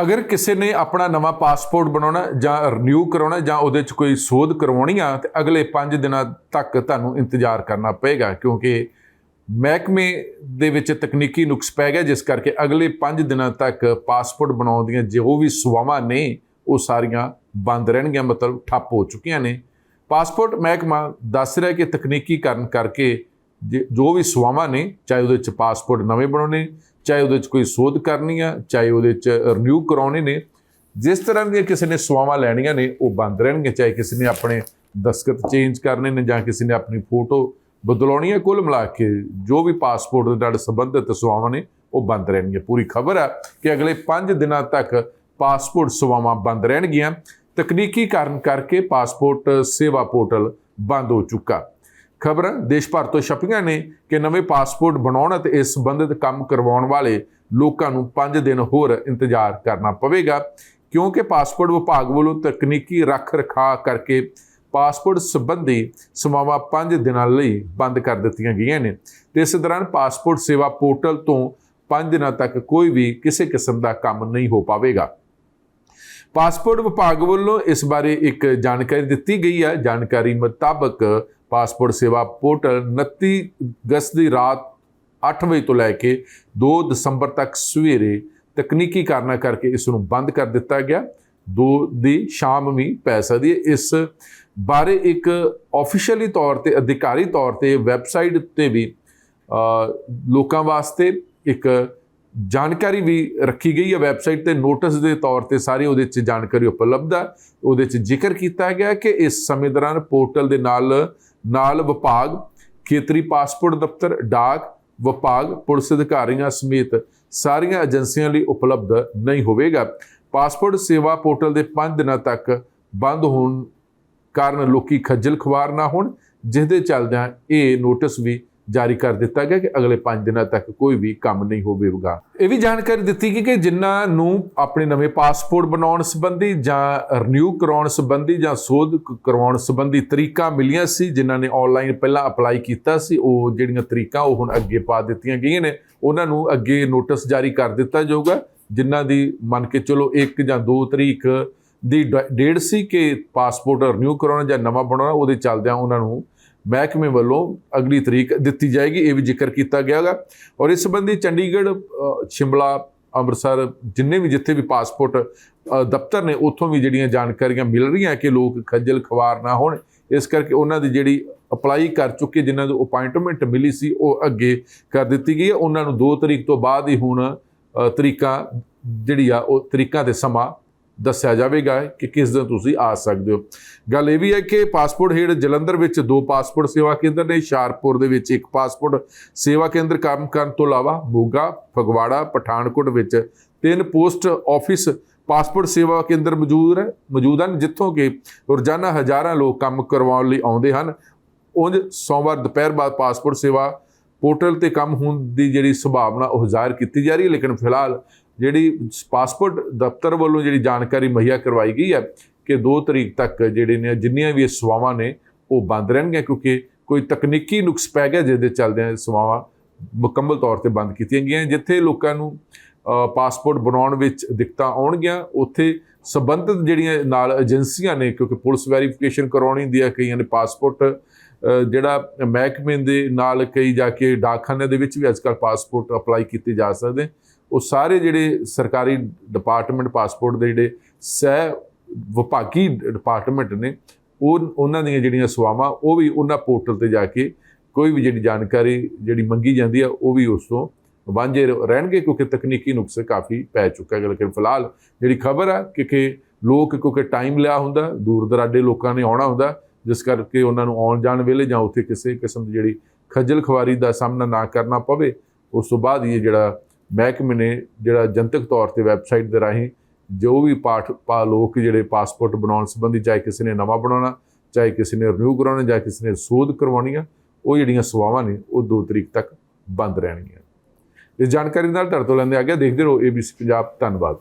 ਅਗਰ ਕਿਸੇ ਨੇ ਆਪਣਾ ਨਵਾਂ ਪਾਸਪੋਰਟ ਬਣਾਉਣਾ ਜਾਂ ਰਿਨਿਊ ਕਰਾਉਣਾ ਜਾਂ ਉਹਦੇ 'ਚ ਕੋਈ ਸੋਧ ਕਰਵਾਉਣੀ ਆ ਤੇ ਅਗਲੇ 5 ਦਿਨਾਂ ਤੱਕ ਤੁਹਾਨੂੰ ਇੰਤਜ਼ਾਰ ਕਰਨਾ ਪਏਗਾ, ਕਿਉਂਕਿ ਮਹਿਕਮੇ ਦੇ ਵਿੱਚ ਤਕਨੀਕੀ ਨੁਕਸ ਪੈ ਗਿਆ ਜਿਸ ਕਰਕੇ ਅਗਲੇ 5 ਦਿਨਾਂ ਤੱਕ ਪਾਸਪੋਰਟ ਬਣਾਉਣ ਦੀਆਂ ਜੋ ਵੀ ਸੇਵਾਵਾਂ ਨੇ, ਉਹ ਸਾਰੀਆਂ ਬੰਦ ਰਹਿਣਗੀਆਂ, ਮਤਲਬ ਠੱਪ ਹੋ ਚੁੱਕੀਆਂ ਨੇ। ਪਾਸਪੋਰਟ ਮਹਿਕਮਾ ਦੱਸ ਰਿਹਾ ਕਿ ਤਕਨੀਕੀ ਕਾਰਨ ਕਰਕੇ ਜੇ- ਜੋ ਵੀ ਸੇਵਾਵਾਂ ਨੇ, ਚਾਹੇ ਉਹਦੇ ਚ ਪਾਸਪੋਰਟ ਨਵੇਂ ਬਣਾਉਣੇ, ਚਾਹੇ ਉਹਦੇ ਚ ਕੋਈ ਸੋਧ ਕਰਨੀ ਆ, ਚਾਹੇ ਉਹਦੇ ਚ ਰਿਨਿਊ ਕਰਾਉਣੇ ਨੇ, ਜਿਸ ਤਰ੍ਹਾਂ ਦੀਆਂ ਕਿਸੇ ਨੇ ਸੇਵਾਵਾਂ ਲੈਣੀਆਂ ਨੇ, ਉਹ ਬੰਦ ਰਹਿਣਗੇ, ਚਾਹੇ ਕਿਸੇ ਨੇ ਆਪਣੇ ਦਸਖਤ ਚੇਂਜ ਕਰਨੇ ਨੇ ਜਾਂ ਕਿਸੇ ਨੇ ਆਪਣੀ ਫੋਟੋ ਬਦਲਾਉਣੀ ਹੈ ਕੁੱਲ ਮਿਲਾ ਕੇ, ਜੋ ਵੀ ਪਾਸਪੋਰਟ ਦੇ ਨਾਲ ਸੰਬੰਧਿਤ ਸੇਵਾਵਾਂ ਨੇ, ਉਹ ਬੰਦ ਰਹਿਣਗੀਆਂ। ਪੂਰੀ ਖਬਰ ਹੈ ਕਿ ਅਗਲੇ 5 ਦਿਨਾਂ ਤੱਕ ਪਾਸਪੋਰਟ ਸੇਵਾਵਾਂ ਬੰਦ ਰਹਿਣਗੀਆਂ। ਤਕਨੀਕੀ ਕਾਰਨ ਕਰਕੇ ਪਾਸਪੋਰਟ ਸੇਵਾ ਪੋਰਟਲ ਬੰਦ ਹੋ ਚੁੱਕਾ। ਖਬਰਾਂ, ਦੇਸ਼ ਭਰ ਤੋਂ ਛਪੀਆਂ ਨੇ ਕਿ ਨਵੇਂ ਪਾਸਪੋਰਟ ਬਣਾਉਣ ਅਤੇ ਇਸ ਸੰਬੰਧਿਤ ਕੰਮ ਕਰਵਾਉਣ ਵਾਲੇ ਲੋਕਾਂ ਨੂੰ 5 ਦਿਨ ਹੋਰ ਇੰਤਜ਼ਾਰ ਕਰਨਾ ਪਵੇਗਾ, ਕਿਉਂਕਿ ਪਾਸਪੋਰਟ ਵਿਭਾਗ ਵੱਲੋਂ ਤਕਨੀਕੀ ਰੱਖ ਰਖਾਅ ਕਰਕੇ ਪਾਸਪੋਰਟ ਸੰਬੰਧੀ ਸੇਵਾਵਾਂ 5 ਦਿਨਾਂ ਲਈ ਬੰਦ ਕਰ ਦਿੱਤੀਆਂ ਗਈਆਂ ਨੇ। ਤੇ ਇਸ ਦੌਰਾਨ ਪਾਸਪੋਰਟ ਸੇਵਾ ਪੋਰਟਲ ਤੋਂ 5 ਦਿਨਾਂ ਤੱਕ ਕੋਈ ਵੀ ਕਿਸੇ ਕਿਸਮ ਦਾ ਕੰਮ ਨਹੀਂ ਹੋ ਪਾਵੇਗਾ। ਪਾਸਪੋਰਟ ਵਿਭਾਗ ਵੱਲੋਂ ਇਸ ਬਾਰੇ ਇੱਕ ਜਾਣਕਾਰੀ ਦਿੱਤੀ ਗਈ ਹੈ। ਜਾਣਕਾਰੀ ਮੁਤਾਬਕ ਪਾਸਪੋਰਟ ਸੇਵਾ ਪੋਰਟਲ 29 ਅਗਸਤ ਦੀ ਰਾਤ 8 ਵਜੇ ਤੋਂ ਲੈ ਕੇ 2 ਦਸੰਬਰ ਤੱਕ ਸਵੇਰੇ ਤਕਨੀਕੀ ਕਾਰਨਾਂ ਕਰਕੇ ਇਸ ਨੂੰ ਬੰਦ ਕਰ ਦਿੱਤਾ ਗਿਆ। 2 ਦੀ ਸ਼ਾਮ ਵੀ ਪੈ ਸਕਦੀ ਹੈ। ਇਸ ਬਾਰੇ ਇੱਕ ਆਫੀਸ਼ੀਅਲੀ ਤੌਰ ਤੇ ਅਧਿਕਾਰੀ ਤੌਰ ਤੇ ਵੈਬਸਾਈਟ ਉੱਤੇ ਵੀ ਲੋਕਾਂ ਵਾਸਤੇ ਇੱਕ ਜਾਣਕਾਰੀ ਵੀ ਰੱਖੀ ਗਈ ਹੈ ਵੈਬਸਾਈਟ ਤੇ, ਨੋਟਿਸ ਦੇ ਤੌਰ ਤੇ ਸਾਰੀ ਉਹਦੇ 'ਚ ਜਾਣਕਾਰੀ ਉਪਲਬਧ ਹੈ। ਉਹਦੇ 'ਚ ਜ਼ਿਕਰ ਕੀਤਾ ਗਿਆ ਕਿ ਇਸ ਸਮੇਂ ਦੌਰਾਨ ਪੋਰਟਲ ਦੇ ਨਾਲ ਨਾਲ ਵਿਭਾਗ, ਖੇਤਰੀ ਪਾਸਪੋਰਟ ਦਫ਼ਤਰ, ਡਾਕ, ਵਿਭਾਗ, ਪੁਲਿਸ ਅਧਿਕਾਰੀਆਂ ਸਮੇਤ ਸਾਰੀਆਂ ਏਜੰਸੀਆਂ ਲਈ ਉਪਲਬਧ ਨਹੀਂ ਹੋਵੇਗਾ। ਪਾਸਪੋਰਟ ਸੇਵਾ ਪੋਰਟਲ ਦੇ 5 ਦਿਨਾਂ ਤੱਕ ਬੰਦ ਹੋਣ ਕਾਰਨ ਲੋਕੀ ਖੱਜਲ ਖੁਆਰ ਨਾ ਹੋਣ, ਜਿਸ ਦੇ ਚੱਲਦਿਆਂ ਇਹ ਨੋਟਿਸ ਵੀ ਜਾਰੀ ਕਰ ਦਿੱਤਾ ਗਿਆ ਕਿ ਅਗਲੇ 5 ਦਿਨਾਂ ਤੱਕ ਕੋਈ ਵੀ ਕੰਮ ਨਹੀਂ ਹੋਵੇਗਾ। ਇਹ ਵੀ ਜਾਣਕਾਰੀ ਦਿੱਤੀ ਗਈ ਕਿ ਜਿਨ੍ਹਾਂ ਨੂੰ ਆਪਣੇ ਨਵੇਂ ਪਾਸਪੋਰਟ ਬਣਾਉਣ ਸੰਬੰਧੀ ਜਾਂ ਰਿਨਿਊ ਕਰਾਉਣ ਸੰਬੰਧੀ ਜਾਂ ਸੋਧ ਕਰਵਾਉਣ ਸੰਬੰਧੀ ਤਰੀਕਾ ਮਿਲੀਆਂ ਸੀ, ਜਿਨ੍ਹਾਂ ਨੇ ਆਨਲਾਈਨ ਪਹਿਲਾਂ ਅਪਲਾਈ ਕੀਤਾ ਸੀ, ਉਹ ਜਿਹੜੀਆਂ ਤਰੀਕਾ ਉਹ ਹੁਣ ਅੱਗੇ ਪਾ ਦਿੱਤੀਆਂ ਗਈਆਂ ਨੇ, ਉਹਨਾਂ ਨੂੰ ਅੱਗੇ ਨੋਟਿਸ ਜਾਰੀ ਕਰ ਦਿੱਤਾ ਜਾਊਗਾ, ਜਿਨ੍ਹਾਂ ਦੀ ਮੰਨ ਕੇ ਚਲੋ 1 ਜਾਂ 2 ਤਰੀਕ ਦੀ ਡ- ਡੇਟ ਸੀ ਕਿ ਪਾਸਪੋਰਟ ਰਿਨਿਊ ਕਰਾਉਣਾ ਜਾਂ ਨਵਾਂ ਬਣਾਉਣਾ, ਉਹਦੇ ਚੱਲਦਿਆਂ ਉਹਨਾਂ ਨੂੰ ਮਹਿਕਮੇ ਵੱਲੋਂ ਅਗਲੀ ਤਰੀਕ ਦਿੱਤੀ ਜਾਏਗੀ ਇਹ ਵੀ ਜ਼ਿਕਰ ਕੀਤਾ ਗਿਆਗਾ। ਔਰ ਇਸ ਸੰਬੰਧੀ ਚੰਡੀਗੜ੍ਹ ਸ਼ਿਮਲਾ ਅੰਮ੍ਰਿਤਸਰ ਜਿੰਨੇ ਵੀ ਜਿੱਥੇ ਵੀ ਪਾਸਪੋਰਟ ਦਫ਼ਤਰ ਨੇ ਉੱਥੋਂ ਵੀ ਜਿਹੜੀਆਂ ਜਾਣਕਾਰੀਆਂ ਮਿਲ ਰਹੀਆਂ ਕਿ ਲੋਕ ਖੱਜਲ ਖਵਾਰ ਨਾ ਹੋਣ ਇਸ ਕਰਕੇ ਉਹਨਾਂ ਦੀ ਜਿਹੜੀ ਅਪਲਾਈ ਕਰ ਚੁੱਕੇ ਜਿਨ੍ਹਾਂ ਨੂੰ ਅਪਾਇੰਟਮੈਂਟ ਮਿਲੀ ਸੀ ਉਹ ਅੱਗੇ ਕਰ ਦਿੱਤੀ ਗਈ ਹੈ। ਉਹਨਾਂ ਨੂੰ 2 ਤਰੀਕ ਤੋਂ ਬਾਅਦ ਹੀ ਹੁਣ ਅ, ਤਰੀਕਾਂ ਜਿਹੜੀ ਆ ਉਹ ਤਰੀਕਾਂ ਤੇ ਸਮਾਂ ਦੱਸਿਆ ਜਾਵੇਗਾ ਕਿ ਕਿਸ ਦਿਨ ਤੁਸੀਂ ਆ ਸਕਦੇ ਹੋ। ਗੱਲ ਇਹ ਵੀ ਹੈ ਕਿ ਪਾਸਪੋਰਟ ਹੇਡ ਜਲੰਧਰ ਵਿੱਚ ਦੋ ਪਾਸਪੋਰਟ ਸੇਵਾ ਕੇਂਦਰ ਨੇ ਹੁਸ਼ਿਆਰਪੁਰ ਦੇ ਵਿੱਚ ਇੱਕ ਪਾਸਪੋਰਟ ਸੇਵਾ ਕੇਂਦਰ ਕੰਮ ਕਰਨ ਤੋਂ ਇਲਾਵਾ ਮੋਗਾ, ਫਗਵਾੜਾ, ਪਠਾਨਕੋਟ ਵਿੱਚ ਤਿੰਨ ਪੋਸਟ ਆਫਿਸ ਪਾਸਪੋਰਟ ਸੇਵਾ ਕੇਂਦਰ ਮੌਜੂਦ ਹੈ ਮੌਜੂਦ ਹਨ, ਜਿੱਥੋਂ ਕਿ ਰੋਜ਼ਾਨਾ ਹਜ਼ਾਰਾਂ ਲੋਕ ਕੰਮ ਕਰਵਾਉਣ ਲਈ ਆਉਂਦੇ ਹਨ। ਉਂਝ ਸੋਮਵਾਰ ਦੁਪਹਿਰ ਬਾਅਦ ਪਾਸਪੋਰਟ ਸੇਵਾ ਪੋਰਟਲ ਤੇ ਕੰਮ ਹੋਣ ਦੀ ਜਿਹੜੀ ਸੰਭਾਵਨਾ ਉਹ ਜ਼ਾਹਿਰ ਕੀਤੀ ਜਾ ਰਹੀ ਹੈ, ਲੇਕਿਨ ਫਿਲਹਾਲ ਜਿਹੜੀ ਪਾਸਪੋਰਟ ਦਫ਼ਤਰ ਵੱਲੋਂ ਜਿਹੜੀ ਜਾਣਕਾਰੀ ਮੁਹੱਈਆ ਕਰਵਾਈ ਗਈ ਹੈ ਕਿ 2 ਤਰੀਕ ਤੱਕ ਜਿਹੜੇ ਨੇ, ਜਿੰਨੀਆਂ ਵੀ ਇਹ ਸੇਵਾਵਾਂ ਨੇ, ਉਹ ਬੰਦ ਰਹਿਣਗੀਆਂ ਕਿਉਂਕਿ ਕੋਈ ਤਕਨੀਕੀ ਨੁਕਸ ਪੈ ਗਿਆ ਜਿਹਦੇ ਚੱਲਦਿਆਂ ਸੇਵਾਵਾਂ ਮੁਕੰਮਲ ਤੌਰ ਤੇ ਬੰਦ ਕੀਤੀਆਂ ਗਈਆਂ ਜਿੱਥੇ ਲੋਕਾਂ ਨੂੰ ਪਾਸਪੋਰਟ ਬਣਾਉਣ ਵਿੱਚ ਦਿੱਕਤਾਂ ਆਉਣਗੀਆਂ, ਉੱਥੇ ਸੰਬੰਧਿਤ ਜਿਹੜੀਆਂ ਨਾਲ ਏਜੰਸੀਆਂ ਨੇ, ਕਿਉਂਕਿ ਪੁਲਿਸ ਵੈਰੀਫਿਕੇਸ਼ਨ ਕਰਵਾਉਣੀ ਹੁੰਦੀ ਹੈ ਕਈਆਂ ਨੇ ਪਾਸਪੋਰਟ ਜਿਹੜਾ ਮਹਿਕਮੇ ਦੇ ਨਾਲ ਕਈ ਜਾ ਕੇ ਡਾਕਖਾਨੇ ਦੇ ਵਿੱਚ ਵੀ ਅੱਜਕੱਲ ਪਾਸਪੋਰਟ ਅਪਲਾਈ ਕੀਤੇ ਜਾ ਸਕਦੇ ਉਹ ਸਾਰੇ ਜਿਹੜੇ ਸਰਕਾਰੀ ਡਿਪਾਰਟਮੈਂਟ ਪਾਸਪੋਰਟ ਦੇ ਜਿਹੜੇ ਸਹਿ ਵਿਭਾਗੀ ਡਿਪਾਰਟਮੈਂਟ ਨੇ, ਉਹ ਉਹਨਾਂ ਦੀਆਂ ਜਿਹੜੀਆਂ ਸੇਵਾਵਾਂ, ਉਹ ਵੀ ਉਹਨਾਂ ਪੋਰਟਲ ਤੇ ਜਾ ਕੇ ਕੋਈ ਵੀ ਜਿਹੜੀ ਜਾਣਕਾਰੀ ਜਿਹੜੀ ਮੰਗੀ ਜਾਂਦੀ ਆ, ਉਹ ਵੀ ਉਸ ਤੋਂ ਵਾਂਝੇ ਰਹਿਣਗੇ, ਕਿਉਂਕਿ ਤਕਨੀਕੀ ਨੁਕਸ ਕਾਫੀ ਪੈ ਚੁੱਕਾ ਹੈ, ਲੇਕਿਨ ਫਿਲਹਾਲ ਜਿਹੜੀ ਖਬਰ ਆ ਕਿ ਕਿ ਲੋਕ, ਕਿਉਂਕਿ ਟਾਈਮ ਲਿਆ ਹੁੰਦਾ, ਦੂਰ ਦਰਾਡੇ ਲੋਕਾਂ ਨੇ ਆਉਣਾ ਹੁੰਦਾ, ਜਿਸ ਕਰਕੇ ਉਹਨਾਂ ਨੂੰ ਆਉਣ ਜਾਣ ਵੇਲੇ ਜਾਂ ਉੱਥੇ ਕਿਸੇ ਕਿਸਮ ਦੀ ਜਿਹੜੀ ਖੱਜਲ ਖਵਾਰੀ ਦਾ ਸਾਹਮਣਾ ਨਾ ਕਰਨਾ ਪਵੇ, ਉਸ ਤੋਂ ਬਾਅਦ ਇਹ ਜਿਹੜਾ ਮਹਿਕਮੇ ਨੇ ਜਿਹੜਾ ਜਨਤਕ ਤੌਰ ਤੇ ਵੈਬਸਾਈਟ ਦੇ ਰਾਹੀਂ ਜੋ ਵੀ ਪਾਠ ਪਾ ਲੋਕ ਜਿਹੜੇ ਪਾਸਪੋਰਟ ਬਣਾਉਣ ਸੰਬੰਧੀ ਚਾਹੇ ਕਿਸੇ ਨੇ ਨਵਾਂ ਬਣਾਉਣਾ, ਚਾਹੇ ਕਿਸੇ ਨੇ ਰਿਨਿਊ ਕਰਾਉਣਾ, ਜਾਂ ਕਿਸੇ ਨੇ ਸੋਧ ਕਰਵਾਉਣੀ ਆ ਉਹ ਜਿਹੜੀਆਂ ਸੇਵਾਵਾਂ ਨੇ, ਉਹ 2 ਤਰੀਕ ਤੱਕ ਬੰਦ ਰਹਿਣਗੀਆਂ। ਇਸ ਜਾਣਕਾਰੀ ਨਾਲ ਤੁਹਾਡੇ ਤੋਂ ਲੈਂਦੇ ਆ ਗਿਆ ਦੇਖਦੇ ਰਹੋ ABC ਪੰਜਾਬ, ਧੰਨਵਾਦ।